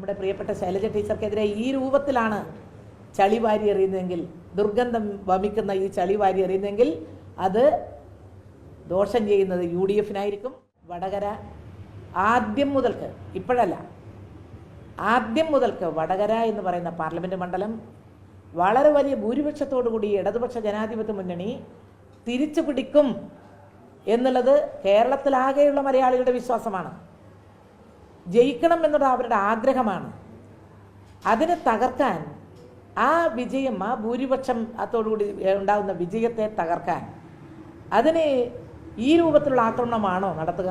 നമ്മുടെ പ്രിയപ്പെട്ട ശൈലജ ടീച്ചർക്കെതിരെ ഈ രൂപത്തിലാണ് ചളി വാരി എറിയുന്നതെങ്കിൽ ദുർഗന്ധം വമിക്കുന്ന ഈ ചളി വാരി എറിയുന്നതെങ്കിൽ അത് ദോഷം ചെയ്യുന്നത് യു ഡി എഫിനായിരിക്കും. വടകര ആദ്യം മുതൽക്ക് ഇപ്പോഴല്ല ആദ്യം മുതൽക്ക് വടകര എന്ന് പറയുന്ന പാർലമെന്റ് മണ്ഡലം വളരെ വലിയ ഭൂരിപക്ഷത്തോടുകൂടി ഇടതുപക്ഷ ജനാധിപത്യ മുന്നണി തിരിച്ചു പിടിക്കും എന്നുള്ളത് കേരളത്തിലാകെയുള്ള മലയാളികളുടെ വിശ്വാസമാണ്. ജയിക്കണം എന്നുള്ള അവരുടെ ആഗ്രഹമാണ്. അതിനെ തകർക്കാൻ ആ വിജയം ആ ഭൂരിപക്ഷം അതോടുകൂടി ഉണ്ടാകുന്ന വിജയത്തെ തകർക്കാൻ അതിന് ഈ രൂപത്തിലുള്ള ആക്രമണമാണോ നടത്തുക?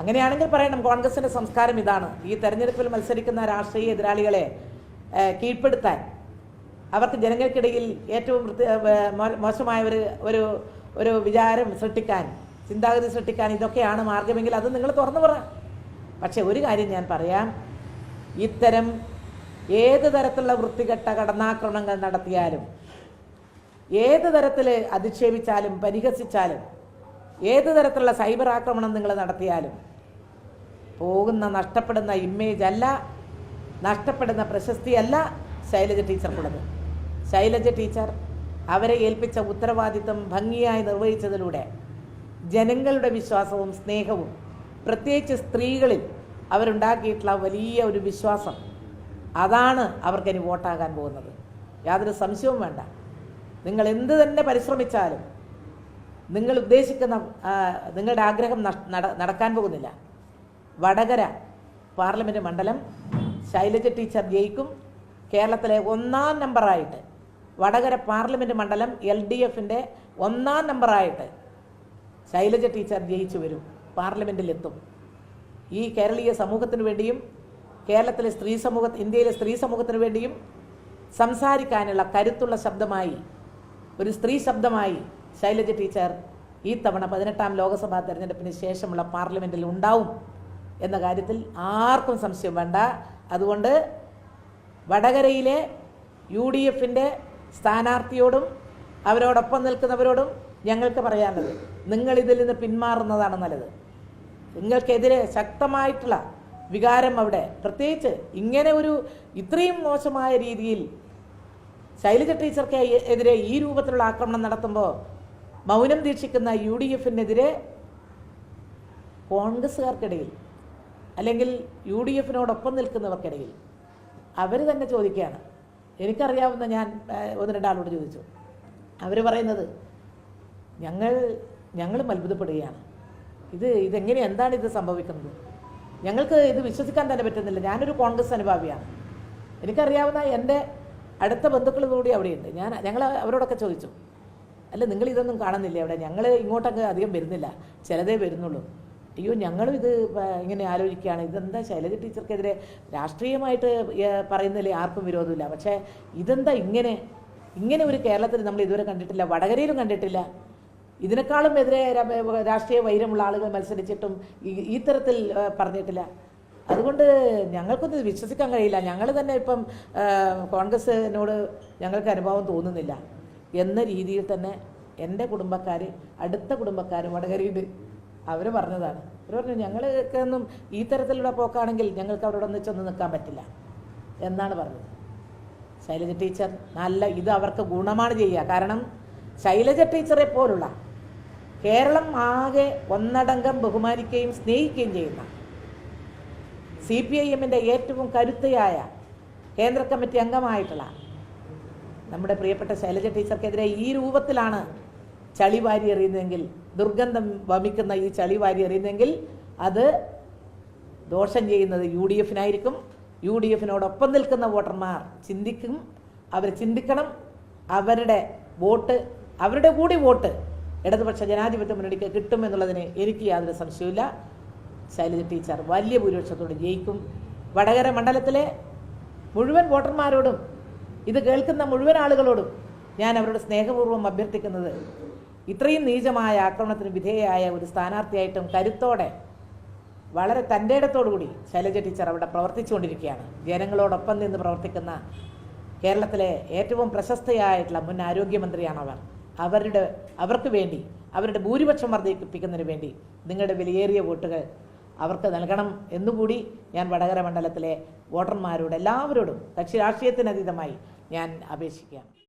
അങ്ങനെയാണെങ്കിൽ പറയണം കോൺഗ്രസിന്റെ സംസ്കാരം ഇതാണ്. ഈ തെരഞ്ഞെടുപ്പിൽ മത്സരിക്കുന്ന രാഷ്ട്രീയ എതിരാളികളെ കീഴ്പ്പെടുത്താൻ. അവർക്ക് ജനങ്ങൾക്കിടയിൽ ഏറ്റവും മോശമായ ഒരു ഒരു ഒരു വിചാരം സൃഷ്ടിക്കാൻ ചിന്താഗതി സൃഷ്ടിക്കാൻ ഇതൊക്കെയാണ് മാർഗമെങ്കിൽ അത് നിങ്ങൾ തുറന്നു പറ. പക്ഷെ ഒരു കാര്യം ഞാൻ പറയാം. ഇത്തരം ഏത് തരത്തിലുള്ള വൃത്തികെട്ട കടന്നാക്രമണങ്ങൾ നടത്തിയാലും ഏത് തരത്തിൽ അധിക്ഷേപിച്ചാലും പരിഹസിച്ചാലും ഏത് തരത്തിലുള്ള സൈബർ ആക്രമണം നിങ്ങൾ നടത്തിയാലും പോകുന്ന നഷ്ടപ്പെടുന്ന ഇമേജ് അല്ല നഷ്ടപ്പെടുന്ന പ്രശസ്തിയല്ല ശൈലജ ടീച്ചർക്കുള്ളത് ശൈലജ ടീച്ചർ അവരെ ഏൽപ്പിച്ച ഉത്തരവാദിത്വം ഭംഗിയായി നിർവഹിച്ചതിലൂടെ ജനങ്ങളുടെ വിശ്വാസവും സ്നേഹവും പ്രത്യേകിച്ച് സ്ത്രീകളിൽ അവരുണ്ടാക്കിയിട്ടുള്ള വലിയ ഒരു വിശ്വാസം. അതാണ് അവർക്കിനി വോട്ടാകാൻ പോകുന്നത്. യാതൊരു സംശയവും വേണ്ട. നിങ്ങൾ എന്ത് തന്നെ പരിശ്രമിച്ചാലും നിങ്ങൾ ഉദ്ദേശിക്കുന്ന നിങ്ങളുടെ ആഗ്രഹം നടക്കാൻ പോകുന്നില്ല. വടകര പാർലമെന്റ് മണ്ഡലം ശൈലജ ടീച്ചർ ജയിക്കും. കേരളത്തിലെ ഒന്നാം നമ്പറായിട്ട് വടകര പാർലമെന്റ് മണ്ഡലം എൽ ഡി എഫിന്റെ ഒന്നാം നമ്പറായിട്ട് ശൈലജ ടീച്ചർ ജയിച്ചു വരും. പാർലമെന്റിലെത്തും ഈ കേരളീയ സമൂഹത്തിന് വേണ്ടിയും കേരളത്തിലെ സ്ത്രീ സമൂഹ ഇന്ത്യയിലെ സ്ത്രീ സമൂഹത്തിന് വേണ്ടിയും സംസാരിക്കാനുള്ള കരുത്തുള്ള ശബ്ദമായി ഒരു സ്ത്രീ ശബ്ദമായി ശൈലജ ടീച്ചർ ഈ തവണ പതിനെട്ടാം ലോക്സഭാ തെരഞ്ഞെടുപ്പിന് ശേഷമുള്ള പാർലമെന്റിൽ ഉണ്ടാവും എന്ന കാര്യത്തിൽ ആർക്കും സംശയം വേണ്ട. അതുകൊണ്ട് വടകരയിലെ യു ഡി എഫിന്റെ സ്ഥാനാർത്ഥിയോടും അവരോടൊപ്പം നിൽക്കുന്നവരോടും ഞങ്ങൾക്ക് പറയാനുള്ളത് നിങ്ങൾ ഇതിൽ നിന്ന് പിന്മാറുന്നതാണ് നല്ലത്. നിങ്ങൾക്കെതിരെ ശക്തമായിട്ടുള്ള വികാരം അവിടെ. പ്രത്യേകിച്ച് ഇങ്ങനെ ഒരു ഇത്രയും മോശമായ രീതിയിൽ ശൈലജ ടീച്ചർക്ക് എതിരെ ഈ രൂപത്തിലുള്ള ആക്രമണം നടത്തുമ്പോൾ മൗനം ദീക്ഷിക്കുന്ന യു ഡി എഫിനെതിരെ കോൺഗ്രസ്സുകാർക്കിടയിൽ അല്ലെങ്കിൽ യു ഡി എഫിനോടൊപ്പം നിൽക്കുന്നവർക്കിടയിൽ അവർ തന്നെ ചോദിക്കുകയാണ്. എനിക്കറിയാവുന്ന ഞാൻ ഒന്ന് രണ്ടാളോട് ചോദിച്ചു. അവർ പറയുന്നത് ഞങ്ങൾ ഞങ്ങളും അത്ഭുതപ്പെടുകയാണ്. ഇത് ഇതെങ്ങനെ എന്താണ് ഇത് സംഭവിക്കുന്നത്? ഞങ്ങൾക്ക് ഇത് വിശ്വസിക്കാൻ തന്നെ പറ്റുന്നില്ല. ഞാനൊരു കോൺഗ്രസ് അനുഭാവിയാണ്. എനിക്കറിയാവുന്ന എന്റെ അടുത്ത ബന്ധുക്കൾ കൂടി അവിടെയുണ്ട്. ഞാൻ ഞങ്ങൾ അവരോടൊക്കെ ചോദിച്ചു. അല്ല നിങ്ങൾ ഇതൊന്നും കാണുന്നില്ല അവിടെ? ഞങ്ങൾ ഇങ്ങോട്ടൊക്കെ അധികം വരുന്നില്ല. ചിലതേ വരുന്നുള്ളൂ. അയ്യോ ഞങ്ങളും ഇത് ഇങ്ങനെ ആലോചിക്കുകയാണ്. ഇതെന്താ ശൈലജ ടീച്ചർക്കെതിരെ രാഷ്ട്രീയമായിട്ട് പറയുന്നില്ലേ ആർക്കും വിരോധമില്ല. പക്ഷേ ഇതെന്താ ഇങ്ങനെ? ഇങ്ങനെ ഒരു കേരളത്തിൽ നമ്മൾ ഇതുവരെ കണ്ടിട്ടില്ല. വടകരയിലും കണ്ടിട്ടില്ല. ഇതിനേക്കാളും എതിരെ രാഷ്ട്രീയ വൈരമുള്ള ആളുകൾ മത്സരിച്ചിട്ടും ഈ- തരത്തിൽ പറഞ്ഞിട്ടില്ല. അതുകൊണ്ട് ഞങ്ങൾക്കൊന്നും വിശ്വസിക്കാൻ കഴിയില്ല. ഞങ്ങൾ തന്നെ ഇപ്പം കോൺഗ്രസിനോട് ഞങ്ങൾക്ക് അനുഭവം തോന്നുന്നില്ല. എന്ന രീതിയിൽ തന്നെ എന്റെ കുടുംബക്കാർ അടുത്ത കുടുംബക്കാർ വടകരയിൽ അവർ പറഞ്ഞതാണ്. അവർ പറഞ്ഞു ഞങ്ങൾക്ക് ഒന്നും ഈ തരത്തിലുള്ള പോക്കാണെങ്കിൽ ഞങ്ങൾക്ക് അവരോട് ഒന്നിച്ചൊന്നും നിൽക്കാൻ പറ്റില്ല. എന്നാണ് പറഞ്ഞത്. ശൈലജ ടീച്ചർ നല്ല ഇത് അവർക്ക് ഗുണമാണ് ചെയ്യുക. കാരണം ശൈലജ ടീച്ചറെ പോലുള്ള കേരളം ആകെ ഒന്നടങ്കം ബഹുമാനിക്കുകയും സ്നേഹിക്കുകയും ചെയ്യുന്ന സി പി ഐ എമ്മിന്റെ ഏറ്റവും കരുത്തയായ കേന്ദ്ര കമ്മിറ്റി അംഗമായിട്ടുള്ള നമ്മുടെ പ്രിയപ്പെട്ട ശൈലജ ടീച്ചർക്കെതിരെ ഈ രൂപത്തിലാണ് ചളി വാരി എറിയുന്നതെങ്കിൽ ദുർഗന്ധം വമിക്കുന്ന ഈ ചളി വാരി അത് ദോഷം ചെയ്യുന്നത് യു ഡി എഫിനായിരിക്കും. യു ഡി എഫിനോടൊപ്പം നിൽക്കുന്ന വോട്ടർമാർ ചിന്തിക്കും അവർ ചിന്തിക്കണം. അവരുടെ വോട്ട് അവരുടെ കൂടി വോട്ട് ഇടതുപക്ഷ ജനാധിപത്യ മുന്നണിക്ക് കിട്ടുമെന്നുള്ളതിന് എനിക്ക് യാതൊരു സംശയവുമില്ല. ശൈലജ ടീച്ചർ വലിയ ഭൂരിപക്ഷത്തോട് ജയിക്കും. വടകര മണ്ഡലത്തിലെ മുഴുവൻ വോട്ടർമാരോടും ഇത് കേൾക്കുന്ന മുഴുവൻ ആളുകളോടും ഞാൻ അവരുടെ സ്നേഹപൂർവം അഭ്യർത്ഥിക്കുന്നത് ഇത്രയും നീചമായ ആക്രമണത്തിന് വിധേയയായ ഒരു സ്ഥാനാർത്ഥിയായിട്ടും കരുത്തോടെ വളരെ തന്റെ ഇടത്തോടുകൂടി ശൈലജ ടീച്ചർ അവിടെ പ്രവർത്തിച്ചുകൊണ്ടിരിക്കുകയാണ്. ജനങ്ങളോടൊപ്പം നിന്ന് പ്രവർത്തിക്കുന്ന കേരളത്തിലെ ഏറ്റവും പ്രശസ്തയായിട്ടുള്ള മുൻ അവർ അവരുടെ അവർക്ക് വേണ്ടി അവരുടെ ഭൂരിപക്ഷം വർദ്ധിപ്പിക്കുന്നതിന് വേണ്ടി നിങ്ങളുടെ വിലയേറിയ വോട്ടുകൾ അവർക്ക് നൽകണം എന്നുകൂടി ഞാൻ വടകര മണ്ഡലത്തിലെ വോട്ടർമാരോട് എല്ലാവരോടും കക്ഷി രാഷ്ട്രീയത്തിനതീതമായി ഞാൻ അപേക്ഷിക്കുകയാണ്.